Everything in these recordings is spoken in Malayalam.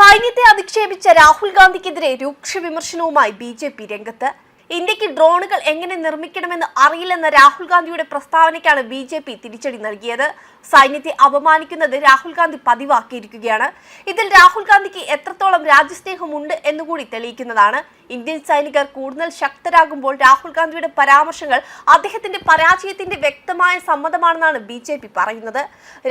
സൈന്യത്തെ അധിക്ഷേപിച്ച രാഹുൽ ഗാന്ധിക്കെതിരെ രൂക്ഷ വിമർശനവുമായി ബി ജെ പി രംഗത്ത്. ഇന്ത്യയ്ക്ക് ഡ്രോണുകൾ എങ്ങനെ നിർമ്മിക്കണമെന്ന് അറിയില്ലെന്ന രാഹുൽ ഗാന്ധിയുടെ പ്രസ്താവനയ്ക്കാണ് ബി ജെ പി തിരിച്ചടി നൽകിയത്. സൈന്യത്തെ അപമാനിക്കുന്നത് രാഹുൽ ഗാന്ധി പതിവാക്കിയിരിക്കുകയാണ്. ഇതിൽ രാഹുൽ ഗാന്ധിക്ക് എത്രത്തോളം രാജ്യസ്നേഹമുണ്ട് എന്നുകൂടി തെളിയിക്കുന്നതാണ്. ഇന്ത്യൻ സൈനികർ കൂടുതൽ ശക്തരാകുമ്പോൾ രാഹുൽ ഗാന്ധിയുടെ പരാമർശങ്ങൾ അദ്ദേഹത്തിന്റെ പരാജയത്തിന്റെ വ്യക്തമായ സമ്മതമാണെന്നാണ് ബി ജെ പി പറയുന്നത്.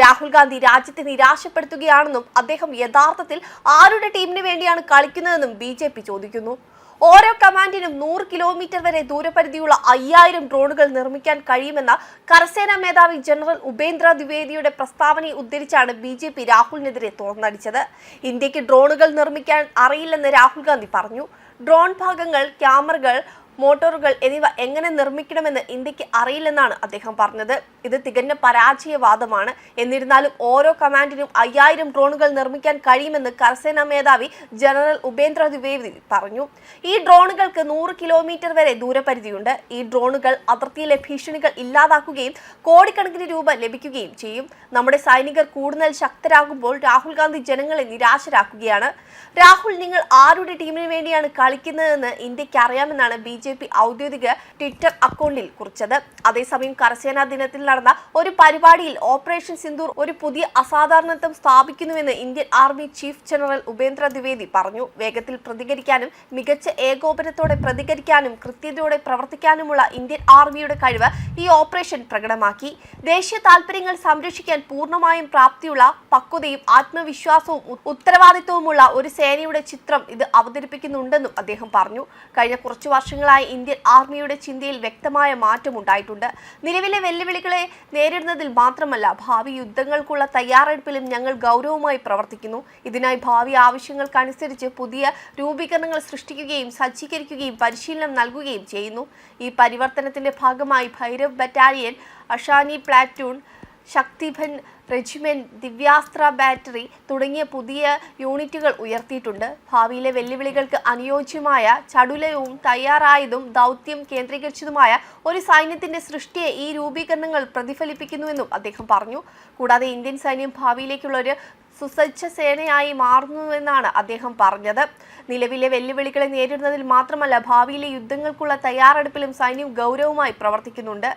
രാഹുൽ ഗാന്ധി രാജ്യത്തെ നിരാശപ്പെടുത്തുകയാണെന്നും അദ്ദേഹം യഥാർത്ഥത്തിൽ ആരുടെ ടീമിന് വേണ്ടിയാണ് കളിക്കുന്നതെന്നും ബി ചോദിക്കുന്നു. ഓരോ കമാൻഡിനും നൂറ് കിലോമീറ്റർ വരെ ദൂരപരിധിയുള്ള അയ്യായിരം ഡ്രോണുകൾ നിർമ്മിക്കാൻ കഴിയുമെന്ന കരസേനാ മേധാവി ജനറൽ ഉപേന്ദ്ര ദ്വിവേദിയുടെ പ്രസ്താവനയെ ഉദ്ധരിച്ചാണ് ബി ജെ പി രാഹുലിനെതിരെ തുറന്നടിച്ചത് ഇന്ത്യയ്ക്ക് ഡ്രോണുകൾ നിർമ്മിക്കാൻ അറിയില്ലെന്ന് രാഹുൽ ഗാന്ധി പറഞ്ഞു. ഡ്രോൺ ഭാഗങ്ങൾ ക്യാമറകൾ മോട്ടോറുകൾ എന്നിവ എങ്ങനെ നിർമ്മിക്കണമെന്ന് ഇന്ത്യയ്ക്ക് അറിയില്ലെന്നാണ് അദ്ദേഹം പറഞ്ഞത്. ഇത് തികഞ്ഞ പരാജയവാദമാണ്. എന്നിരുന്നാലും ഓരോ കമാൻഡിനും അയ്യായിരം ഡ്രോണുകൾ നിർമ്മിക്കാൻ കഴിയുമെന്ന് കരസേനാ മേധാവി ജനറൽ ഉപേന്ദ്ര ദ്വിവേദി പറഞ്ഞു. ഈ ഡ്രോണുകൾക്ക് നൂറ് കിലോമീറ്റർ വരെ ദൂരപരിധിയുണ്ട്. ഈ ഡ്രോണുകൾ അതിർത്തിയിലെ ഭീഷണികൾ ഇല്ലാതാക്കുകയും കോടിക്കണക്കിന് രൂപ ലഭിക്കുകയും ചെയ്യും. നമ്മുടെ സൈനികർ കൂടുതൽ ശക്തരാകുമ്പോൾ രാഹുൽ ഗാന്ധി ജനങ്ങളെ നിരാശരാക്കുകയാണ്. രാഹുൽ നിങ്ങൾ ആരുടെ ടീമിന് വേണ്ടിയാണ് കളിക്കുന്നതെന്ന് ഇന്ത്യയ്ക്ക് അറിയാമെന്നാണ് ബി ജെ പി ഔദ്യോഗിക ട്വിറ്റർ അക്കൗണ്ടിൽ കുറിച്ചത്. അതേസമയം കരസേനാ ദിനത്തിൽ നടന്ന ഒരു പരിപാടിയിൽ ഓപ്പറേഷൻ സിന്ദൂർ ഒരു പുതിയ അസാധാരണത്വം സ്ഥാപിക്കുന്നുവെന്ന് Indian army chief general Upendra Dwivedi പറഞ്ഞു. വേഗത്തിൽ പ്രതികരിക്കാനും മികച്ച ഏകോപനത്തോടെ പ്രതികരിക്കാനും കൃത്യതയോടെ പ്രവർത്തിക്കാനുമുള്ള ഇന്ത്യൻ ആർമിയുടെ കഴിവ് ഈ ഓപ്പറേഷൻ പ്രകടമാക്കി. ദേശീയ താൽപര്യങ്ങൾ സംരക്ഷിക്കാൻ പൂർണമായും പ്രാപ്തിയുള്ള പക്വതയും ആത്മവിശ്വാസവും ഉത്തരവാദിത്വവുമുള്ള ഒരു സേനയുടെ ചിത്രം ഇത് അവതരിപ്പിക്കുന്നുണ്ടെന്നും അദ്ദേഹം പറഞ്ഞു. കഴിഞ്ഞ കുറച്ചു വർഷങ്ങളായി ഇന്ത്യൻ ആർമിയുടെ ചിന്തയിൽ വ്യക്തമായ മാറ്റമുണ്ടായിട്ടുണ്ട് നിലവിലെ വെല്ലുവിളികളെ നേരിടുന്നതിൽ മാത്രമല്ല ഭാവി യുദ്ധങ്ങൾക്കുള്ള തയ്യാറെടുപ്പിലും ഞങ്ങൾ ഗൗരവമായി പ്രവർത്തിക്കുന്നു. ഇതിനായി ഭാവി ആവശ്യങ്ങൾക്കനുസരിച്ച് പുതിയ രൂപീകരണങ്ങൾ സൃഷ്ടിക്കുകയും സജ്ജീകരിക്കുകയും പരിശീലനം നൽകുകയും ചെയ്യുന്നു. ഈ പരിവർത്തനത്തിന്റെ ഭാഗമായി Bhairav battalion Ashni platoon Shaktibhan regiment Divyastra battery തുടങ്ങിയ പുതിയ യൂണിറ്റുകൾ ഉയർത്തിയിട്ടുണ്ട്. ഭാവിയിലെ വെല്ലുവിളികൾക്ക് അനുയോജ്യമായ ചടുലവും തയ്യാറായതും ദൗത്യം കേന്ദ്രീകരിച്ചതുമായ ഒരു സൈന്യത്തിന്റെ സൃഷ്ടിയെ ഈ രൂപീകരണങ്ങൾ പ്രതിഫലിപ്പിക്കുന്നുവെന്നും അദ്ദേഹം പറഞ്ഞു. കൂടാതെ ഇന്ത്യൻ സൈന്യം ഭാവിയിലേക്കുള്ള ഒരു സുസജ്ജ സേനയായി മാറുന്നുവെന്നാണ് അദ്ദേഹം പറഞ്ഞത്. നിലവിലെ വെല്ലുവിളികളെ നേരിടുന്നതിൽ മാത്രമല്ല ഭാവിയിലെ യുദ്ധങ്ങൾക്കുള്ള തയ്യാറെടുപ്പിലും സൈന്യം ഗൗരവമായി പ്രവർത്തിക്കുന്നുണ്ട്.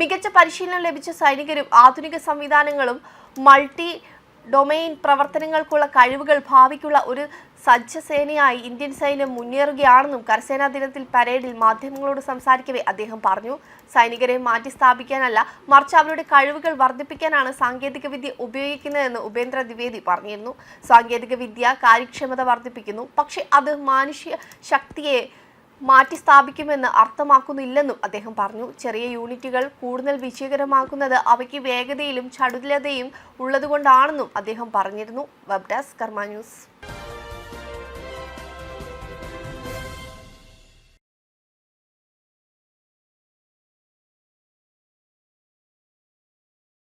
മികച്ച പരിശീലനം ലഭിച്ച സൈനികരും ആധുനിക സംവിധാനങ്ങളും മൾട്ടി ഡൊമെയിൻ പ്രവർത്തനങ്ങൾക്കുള്ള കഴിവുകൾ ഭാവിക്കുള്ള ഒരു സജ്ജസേനയായി ഇന്ത്യൻ സൈന്യം മുന്നേറുകയാണെന്നും കരസേനാ ദിനത്തിൽ പരേഡിൽ മാധ്യമങ്ങളോട് സംസാരിക്കവേ അദ്ദേഹം പറഞ്ഞു. സൈനികരെ മാറ്റി സ്ഥാപിക്കാനല്ല മറിച്ച് അവരുടെ കഴിവുകൾ വർദ്ധിപ്പിക്കാനാണ് സാങ്കേതികവിദ്യ ഉപയോഗിക്കുന്നതെന്ന് ഉപേന്ദ്ര ദ്വിവേദി പറഞ്ഞിരുന്നു. സാങ്കേതികവിദ്യ കാര്യക്ഷമത വർദ്ധിപ്പിക്കുന്നു പക്ഷേ അത് മാനുഷ്യ ശക്തിയെ മാറ്റി സ്ഥാപിക്കുമെന്ന് അർത്ഥമാക്കുന്നില്ലെന്നും അദ്ദേഹം പറഞ്ഞു. ചെറിയ യൂണിറ്റുകൾ കൂടുതൽ വിജയകരമാക്കുന്നത് അവയ്ക്ക് വേഗതയിലും ചടുലതയും ഉള്ളതുകൊണ്ടാണെന്നും അദ്ദേഹം പറഞ്ഞിരുന്നു. വെബ് ഡെസ്ക് കർമ്മ ന്യൂസ്